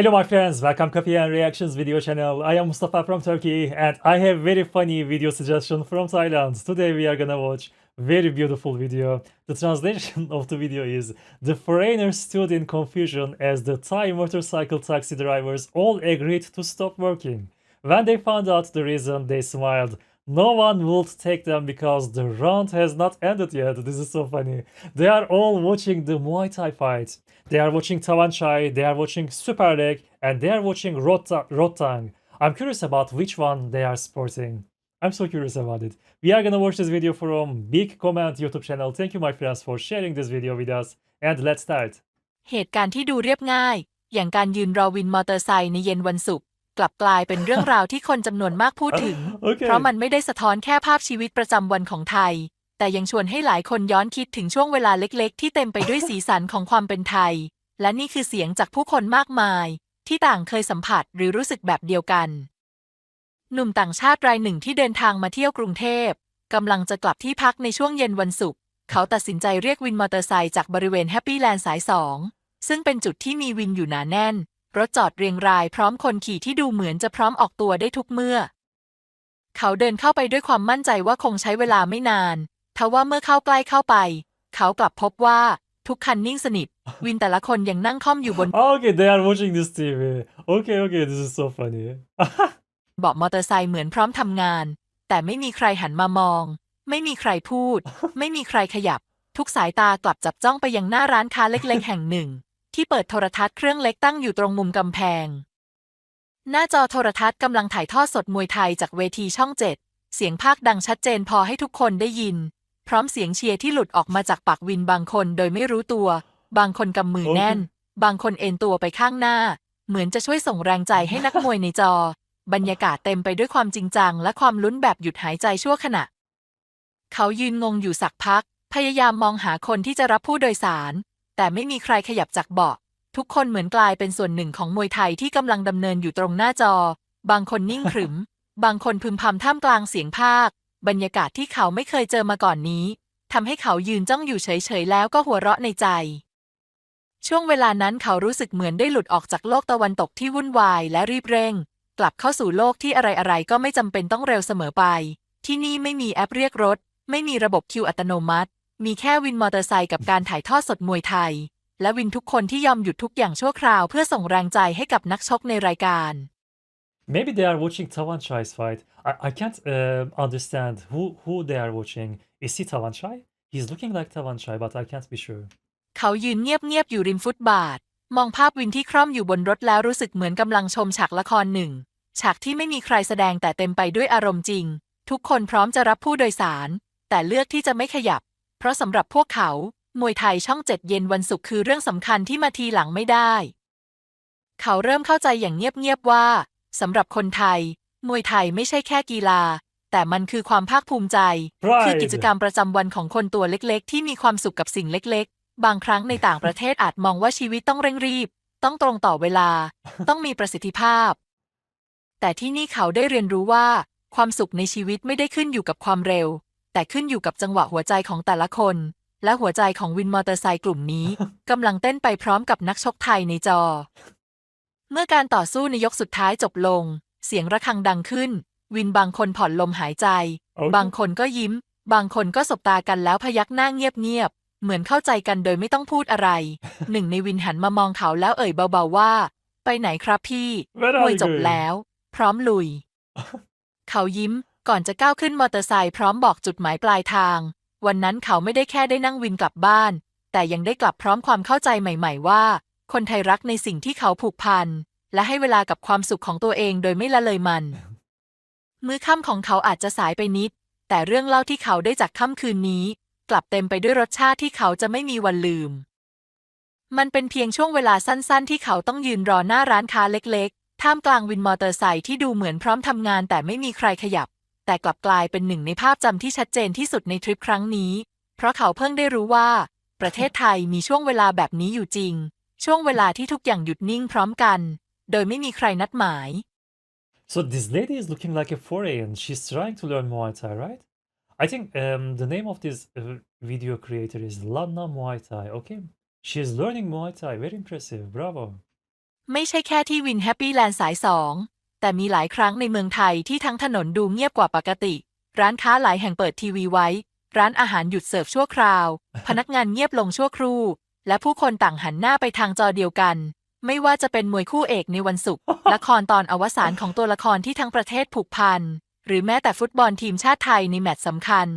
Hello my friends, welcome Coffee and Reactions video channel. I am Mustafa from Turkey and I have very funny video suggestion from Thailand. Today we are gonna watch very beautiful video. The translation of the video is The foreigners stood in confusion as the Thai motorcycle taxi drivers all agreed to stop working. When they found out the reason, they smiled. No one would take them because the round has not ended yet. This is so funny. They are all watching the Muay Thai fight. They are watching Tawan Chai, they are watching Super Leg, and they are watching Rota- Rotang. I'm curious about which one they are sporting. I'm so curious about it. We are gonna watch this video from Big Comment YouTube channel. Thank you, my friends, for sharing this video with us. And let's start. เหตุการณ์ที่ดูเรียบง่าย อย่างการยืนรอวินมอเตอร์ไซค์ในเย็นวันศุกร์ กลับกลายเป็นเรื่องราวที่คนจำนวนมากพูดถึง Okay. เพราะมันไม่ได้สะท้อนแค่ภาพชีวิตประจำวันของไทย แต่ยังชวนให้หลายคนย้อนคิดถึงช่วงเวลาเล็กๆ ที่เต็มไปด้วยสีสันของความเป็นไทย และนี่คือเสียงจากผู้คนมากมาย ที่ต่างเคยสัมผัสหรือรู้สึกแบบเดียวกัน หนุ่มต่างชาติรายหนึ่งที่เดินทางมาเที่ยวกรุงเทพกำลังจะกลับที่พักในช่วงเย็นวันศุกร์เขาตัดสินใจเรียกวินมอเตอร์ไซค์จากบริเวณแฮปปี้แลนด์สายสองซึ่งเป็นจุดที่มีวินอยู่หนาแน่น รถจอดเรียงรายพร้อมคนขี่ที่ดูเหมือนจะพร้อมออกตัวได้ทุกเมื่อ เขาเดินเข้าไปด้วยความมั่นใจว่าคงใช้เวลาไม่นาน ทว่าเมื่อเข้าใกล้เข้าไป เขากลับพบว่าทุกคันนิ่งสนิท วินแต่ละคนยังนั่งค่อมอยู่บน Okay, they are watching this TV. Okay, okay, this is so funny. เบาะมอเตอร์ไซค์เหมือนพร้อมทำงาน แต่ไม่มีใครหันมามอง ไม่มีใครพูด ไม่มีใครขยับ ทุกสายตากลับจับจ้องไปยังหน้าร้านค้าเล็กๆ แห่งหนึ่ง ที่เปิดโทรทัศน์เครื่องเล็กตั้งอยู่ตรงมุมกำแพง หน้าจอโทรทัศน์กำลังถ่ายทอดสดมวยไทยจากเวทีช่องเจ็ดเสียงภาคดังชัดเจนพอให้ทุกคนได้ยิน พร้อมเสียงเชียร์ที่หลุดออกมาจากปากวินบางคนโดยไม่รู้ตัว บางคนกำมือแน่น บางคนเอนตัวไปข้างหน้า เหมือนจะช่วยส่งแรงใจให้นักมวยในจอ บรรยากาศเต็มไปด้วยความจริงจัง และความลุ้นแบบหยุดหายใจชั่วขณะ เขายืนงงอยู่สักพัก พยายามมองหาคนที่จะรับผู้โดยสาร แต่ไม่มีใครขยับจากเบาะ ทุกคนเหมือนกลายเป็นส่วนหนึ่งของมวยไทยที่กำลังดำเนินอยู่ตรงหน้าจอ บางคนนิ่งขรึม บางคนพึมพำท่ามกลางเสียงภาค บรรยากาศที่เขาไม่เคยเจอมาก่อนนี้ทำให้เขายืนจ้องอยู่เฉยๆแล้วก็หัวเราะในใจ ช่วงเวลานั้นเขารู้สึกเหมือนได้หลุดออกจากโลกตะวันตกที่วุ่นวายและรีบเร่ง กลับเข้าสู่โลกที่อะไรๆก็ไม่จำเป็นต้องเร็วเสมอไป ที่นี่ไม่มีแอปเรียกรถ ไม่มีระบบคิวอัตโนมัติ มีแค่วินมอเตอร์ไซค์กับการถ่ายทอดสดมวยไทย และวินทุกคนที่ยอมหยุดทุกอย่างชั่วคราวเพื่อส่งแรงใจให้กับนักชกในรายการ Maybe they are watching Tawan Chai's fight. I, I can't uh, understand who, who they are watching. Is he Tawan Chai? He's looking like Tawan Chai, but I can't be sure. เขายืนเงียบๆอยู่ริมฟุตบาท มองภาพวินที่คร่อมอยู่บนรถแล้วรู้สึกเหมือนกำลังชมฉากละครหนึ่งฉากที่ไม่มีใครแสดงแต่เต็มไปด้วยอารมณ์จริง ทุกคนพร้อมจะรับผู้โดยสาร แต่เลือกที่จะไม่ขยับ เพราะสำหรับพวกเขา มวยไทยช่องเจ็ดเย็นวันศุกร์คือเรื่องสำคัญที่มาทีหลังไม่ได้ เขาเริ่มเข้าใจอย่างเงียบๆว่าสำหรับคนไทย มวยไทยไม่ใช่แค่กีฬา แต่มันคือความภาคภูมิใจ Pride คือกิจกรรมประจำวันของคนตัวเล็กๆ ที่มีความสุขกับสิ่งเล็กๆ บางครั้งในต่างประเทศอาจมองว่าชีวิตต้องเร่งรีบ ต้องตรงต่อเวลา ต้องมีประสิทธิภาพ แต่ที่นี่เขาได้เรียนรู้ว่า ความสุขในชีวิตไม่ได้ขึ้นอยู่กับความเร็ว แต่ขึ้นอยู่กับจังหวะหัวใจของแต่ละคน และหัวใจของวินมอเตอร์ไซค์กลุ่มนี้ กำลังเต้นไปพร้อมกับนักชกไทยในจอ เมื่อการต่อสู้ในยกสุดท้ายจบลง เสียงระฆังดังขึ้น วินบางคนผ่อนลมหายใจโอเคบางคนก็ยิ้ม บางคนก็สบตากันแล้วพยักหน้าเงียบๆเหมือนเข้าใจกันโดยไม่ต้องพูดอะไร หนึ่งในวินหันมามองเขาแล้วเอ่ยเบาๆว่า ไปไหนครับพี่ Where ม are วย you จบ going? แล้ว พร้อมลุย เขายิ้ม ก่อนจะก้าวขึ้นมอเตอร์ไซค์พร้อมบอกจุดหมายปลายทาง วันนั้นเขาไม่ได้แค่ได้นั่งวินกลับบ้าน แต่ยังได้กลับพร้อมความเข้าใจใหม่ ๆ ว่า คนไทยรักในสิ่งที่เขาผูกพัน และให้เวลากับความสุขของตัวเองโดยไม่ละเลยมัน มื้อค่ำของเขาอาจจะสายไปนิด แต่เรื่องเล่าที่เขาได้จากค่ำคืนนี้ กลับเต็มไปด้วยรสชาติที่เขาจะไม่มีวันลืม มันเป็นเพียงช่วงเวลาสั้น ๆ ที่เขาต้องยืนรอหน้าร้านค้าเล็ก ๆ ท่ามกลางวินมอเตอร์ไซค์ที่ดูเหมือนพร้อมทำงานแต่ไม่มีใครขยับ แต่กลับกลายเป็นหนึ่งในภาพจำที่ชัดเจนที่สุดในทริปครั้งนี้ เพราะเขาเพิ่งได้รู้ว่า ประเทศไทยมีช่วงเวลาแบบนี้อยู่จริง ช่วงเวลาที่ทุกอย่างหยุดนิ่งพร้อมกัน โดยไม่มีใครนัดหมาย So this lady is looking like a foreign. She's trying to learn Muay Thai, right? I think um, the name of this uh, video creator is Lana Muay Thai. Okay, she is learning Muay Thai. Very impressive. Bravo. ไม่ใช่แค่ที่วินแฮปปี้แลนด์สายสอง แต่มีหลายครั้งในเมืองไทยที่ทั้งถนนดูเงียบกว่าปกติ ร้านค้าหลายแห่งเปิดทีวีไว้ ร้านอาหารหยุดเสิร์ฟชั่วคราว พนักงานเงียบลงชั่วครู่ และผู้คนต่างหันหน้าไปทางจอเดียวกัน ไม่ว่าจะเป็นมวยคู่เอกในวันศุกร์ ละครตอนอวสานของตัวละครที่ทั้งประเทศผูกพัน หรือแม้แต่ฟุตบอลทีมชาติไทยในแมตช์สำคัญ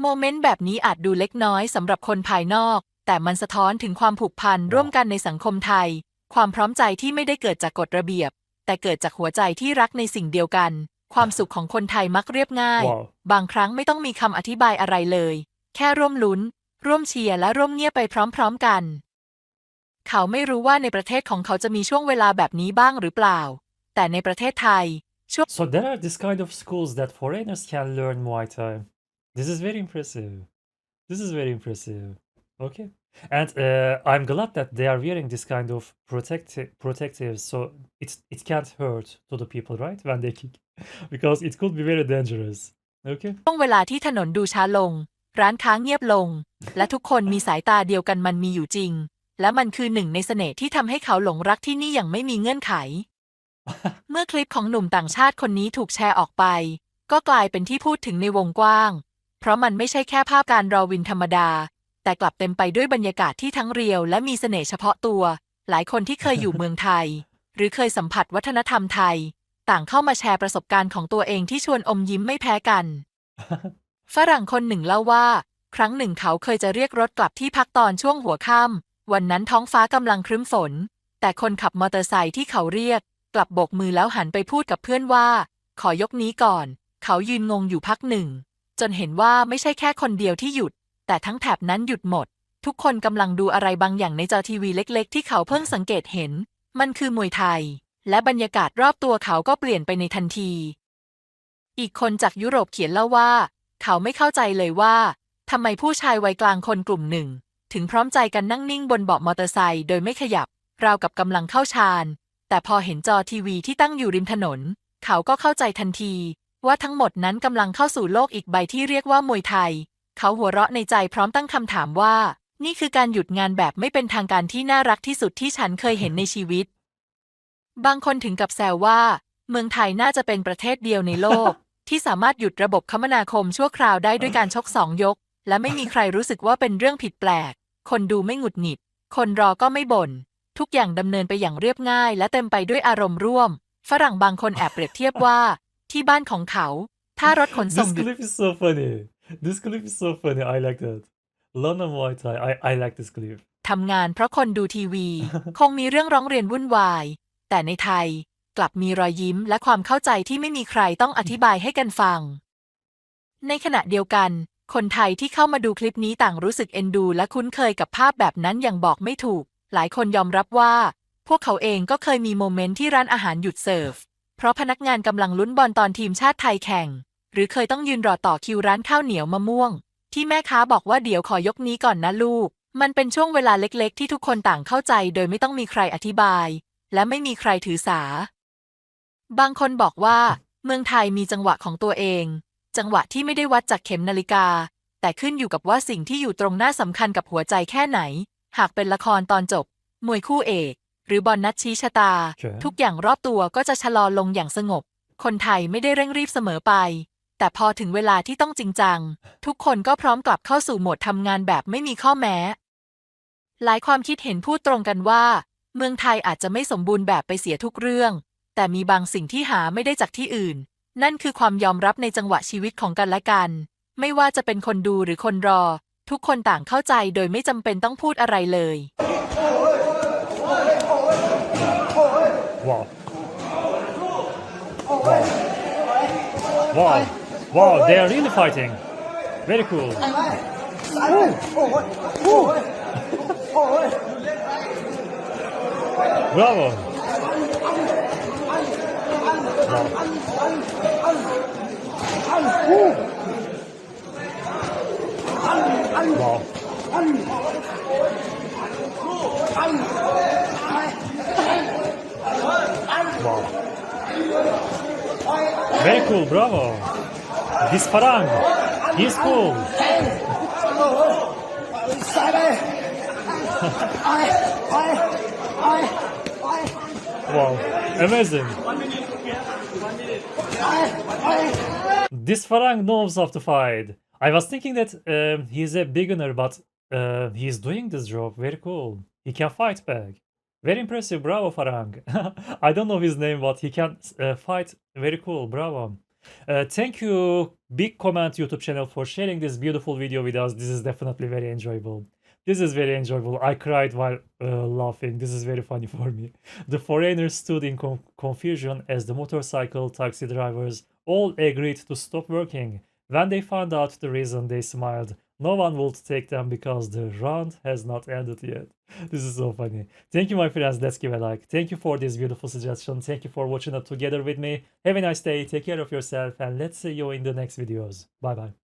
โมเมนต์แบบนี้อาจดูเล็กน้อยสำหรับคนภายนอก แต่มันสะท้อนถึงความผูกพันร่วมกันในสังคมไทย ความพร้อมใจที่ไม่ได้เกิดจากกฎระเบียบ แต่เกิดจากหัวใจที่รักในสิ่งเดียวกัน ความสุขของคนไทยมักเรียบง่ายว้าวบางครั้งไม่ต้องมีคำอธิบายอะไรเลย แค่ร่วมลุ้น ร่วมเชียร์และร่วมเงียบไปพร้อมๆกัน เขาไม่รู้ว่าในประเทศของเขาจะมีช่วงเวลาแบบนี้บ้างหรือเปล่า แต่ในประเทศไทยช่วง So there are this kind of schools that foreigners can learn Muay Thai. This is very impressive. This is very impressive. Okay. And uh, I'm glad that they are wearing this kind of protective protectives so it it can't hurt to the people, right? When they kick. Because it could be very dangerous. Okay. ช่วงเวลาที่ถนนดูช้าลง ร้านค้าเงียบลง และทุกคนมีสายตาเดียวกันมันมีอยู่จริง และมันคือหนึ่งในเสน่ห์ที่ทำให้เขาหลงรักที่นี่อย่างไม่มีเงื่อนไข เมื่อคลิปของหนุ่มต่างชาติคนนี้ถูกแชร์ออกไป ก็กลายเป็นที่พูดถึงในวงกว้าง เพราะมันไม่ใช่แค่ภาพการรอวินธรรมดา แต่กลับเต็มไปด้วยบรรยากาศที่ทั้งเรียวและมีเสน่ห์เฉพาะตัว หลายคนที่เคยอยู่เมืองไทย หรือเคยสัมผัสวัฒนธรรมไทย ต่างเข้ามาแชร์ประสบการณ์ของตัวเองที่ชวนอมยิ้มไม่แพ้กัน ฝรั่งคนหนึ่งเล่าว่า ครั้งหนึ่งเขาเคยจะเรียกรถกลับที่พักตอนช่วงหัวค่ำวันนั้นท้องฟ้ากำลังครึ้มฝน แต่คนขับมอเตอร์ไซค์ที่เขาเรียก กลับโบกมือแล้วหันไปพูดกับเพื่อนว่า ขอยกนี้ก่อน เขายืนงงอยู่พักหนึ่ง จนเห็นว่าไม่ใช่แค่คนเดียวที่หยุด แต่ทั้งแถบนั้นหยุดหมด ทุกคนกำลังดูอะไรบางอย่างในจอทีวีเล็ก ๆ ที่เขาเพิ่งสังเกตเห็น มันคือมวยไทย และบรรยากาศรอบตัวเขาก็เปลี่ยนไปในทันที อีกคนจากยุโรปเขียนเล่าว่า เขาไม่เข้าใจเลยว่าทำไมผู้ชายวัยกลางคนกลุ่มหนึ่ง ถึงพร้อมใจกันนั่งนิ่งบนเบาะมอเตอร์ไซค์โดยไม่ขยับ ราวกับกำลังเข้าฌาน แต่พอเห็นจอทีวีที่ตั้งอยู่ริมถนน เขาก็เข้าใจทันที ว่าทั้งหมดนั้นกำลังเข้าสู่โลกอีกใบที่เรียกว่ามวยไทย เขาหัวเราะในใจพร้อมตั้งคำถามว่า นี่คือการหยุดงานแบบไม่เป็นทางการที่น่ารักที่สุดที่ฉันเคยเห็นในชีวิต บางคนถึงกับแซวว่า เมืองไทยน่าจะเป็นประเทศเดียวในโลก ที่สามารถหยุดระบบคมนาคมชั่วคราวได้ด้วยการชกสองยก และไม่มีใครรู้สึกว่าเป็นเรื่องผิดแปลก คนดูไม่หงุดหงิด คนรอก็ไม่บ่นทุกอย่างดำเนินไปอย่างเรียบง่าย และเต็มไปด้วยอารมณ์ร่วม ฝรั่งบางคนแอบเปรียบเทียบว่า ที่บ้านของเขา ถ้ารถขนส่งหยุด clip is so funny. This clip is so funny. I like that. London Muay Thai. I, I like this clip. ทำงานเพราะคนดูทีวี คงมีเรื่องร้องเรียนวุ่นวาย แต่ในไทยกลับมีรอยยิ้มและความเข้าใจที่ไม่มีใครต้องอธิบายให้กันฟัง ในขณะเดียวกัน คนไทยที่เข้ามาดูคลิปนี้ต่างรู้สึกเอ็นดู และคุ้นเคยกับภาพแบบนั้นอย่างบอกไม่ถูก หลายคนยอมรับว่า พวกเขาเองก็เคยมีโมเมนต์ที่ร้านอาหารหยุดเสิร์ฟ เพราะพนักงานกำลังลุ้นบอลตอนทีมชาติไทยแข่ง หรือเคยต้องยืนรอต่อคิวร้านข้าวเหนียวมะม่วง ที่แม่ค้าบอกว่าเดี๋ยวขอยกนี้ก่อนนะลูก มันเป็นช่วงเวลาเล็กๆ ที่ทุกคนต่างเข้าใจ โดยไม่ต้องมีใครอธิบาย และไม่มีใครถือสา บางคนบอกว่า เมืองไทยมีจังหวะของตัวเอง จังหวะที่ไม่ได้วัดจากเข็มนาฬิกา แต่ขึ้นอยู่กับว่าสิ่งที่อยู่ตรงหน้าสำคัญกับหัวใจแค่ไหน หากเป็นละครตอนจบ มวยคู่เอก หรือบอลนัดชี้ชะตา Okay. ทุกอย่างรอบตัวก็จะชะลอลงอย่างสงบ คนไทยไม่ได้เร่งรีบเสมอไป แต่พอถึงเวลาที่ต้องจริงจัง ทุกคนก็พร้อมกลับเข้าสู่โหมดทำงานแบบไม่มีข้อแม้ หลายความคิดเห็นพูดตรงกันว่า เมืองไทยอาจจะไม่สมบูรณ์แบบไปเสียทุกเรื่อง แต่มีบางสิ่งที่หาไม่ได้จากที่อื่น นั่นคือความยอมรับในจังหวะชีวิตของกันและกัน ไม่ว่าจะเป็นคนดูหรือคนรอ ทุกคนต่างเข้าใจโดยไม่จำเป็นต้องพูดอะไรเลย Wow. Wow. Wow, they are really fighting. Very cool. Bravo. Wow. Wow. Very cool, bravo. This Farang, he's cool. Wow, amazing. This Farang knows how to fight. I was thinking that um, he's a beginner, but uh, he's doing this job. Very cool. He can fight back. Very impressive. Bravo, Farang. I don't know his name, but he can uh, fight. Very cool. Bravo. Uh, thank you, Big Comment YouTube channel, for sharing this beautiful video with us. This is definitely very enjoyable. This is very enjoyable. I cried while uh, laughing. This is very funny for me. The foreigners stood in con- confusion as the motorcycle taxi drivers all agreed to stop working. When they found out the reason, they smiled. No one will take them because the round has not ended yet. This is so funny. Thank you, my friends. Let's give a like. Thank you for this beautiful suggestion. Thank you for watching it together with me. Have a nice day. Take care of yourself, and let's see you in the next videos. Bye bye.